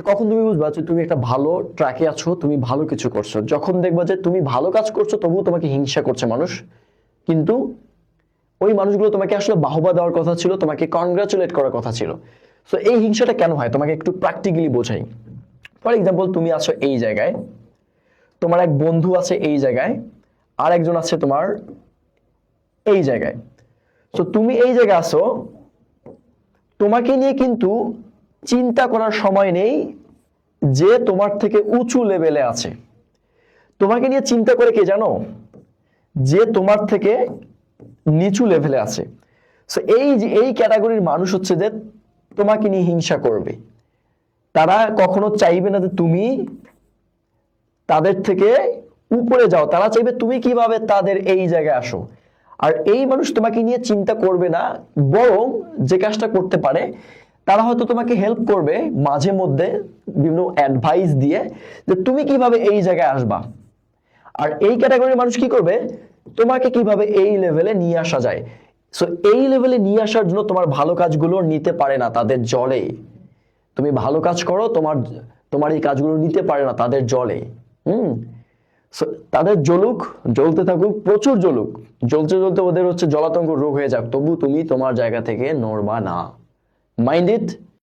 আচ্ছা কখন তুমি বুঝবা যে তুমি একটা ভালো ট্র্যাকে আছো, তুমি ভালো কিছু করছ? যখন দেখবা যে তুমি ভালো কাজ করছ, তবুও তোমাকে হিংসা করছে মানুষ। কিন্তু ওই মানুষগুলো তোমাকে আসলে বাহবা দেওয়ার কথা ছিল, তোমাকে কনগ্রাচুলেট করার কথা ছিল। সো এই হিংসাটা কেন হয়? তোমাকে একটু প্র্যাকটিক্যালি বোঝাই। ফর এক্সাম্পল তুমি আছো এই জায়গায়, তোমার এক বন্ধু আছে এই জায়গায় আর একজন আছে তোমার এই জায়গায়। সো তুমি এই জায়গায় আসো তোমাকে নিয়ে কিন্তু চিন্তা করার সময় নেই যে তোমার থেকে উঁচু লেভেলে আছে। তোমাকে নিয়ে চিন্তা করে কে জানো? যে তোমার থেকে নিচু লেভেলে আছে। সো এই যে, এই ক্যাটাগরির মানুষ হচ্ছে যে তোমাকে নিয়ে হিংসা করবে। তারা কখনো চাইবে না যে তুমি তাদের থেকে উপরে যাও। তারা চাইবে তুমি কীভাবে তাদের এই জায়গায় আসো। আর এই মানুষ তোমাকে নিয়ে চিন্তা করবে না, বরং যে কাজটা করতে পারে তারা হয়তো তোমাকে হেল্প করবে মাঝে মধ্যে বিভিন্ন অ্যাডভাইস দিয়ে যে তুমি কীভাবে এই জায়গায় আসবা। আর এই ক্যাটাগরির মানুষ কি করবে? তোমাকে কীভাবে এই লেভেলে নিয়ে আসা যায়। সো এই লেভেলে নিয়ে আসার জন্য তোমার ভালো কাজগুলো নিতে পারে না তাদের জলে। তুমি ভালো কাজ করো, তোমার তোমার এই কাজগুলো নিতে পারে না তাদের জলে। হুম? তাদের জ্বলুক, জ্বলতে থাকুক, প্রচুর জ্বলুক। জ্বলতে জ্বলতে ওদের হচ্ছে জলাতঙ্ক রোগ হয়ে যাক। তবু তুমি তোমার জায়গা থেকে নড়বা না। Mind it.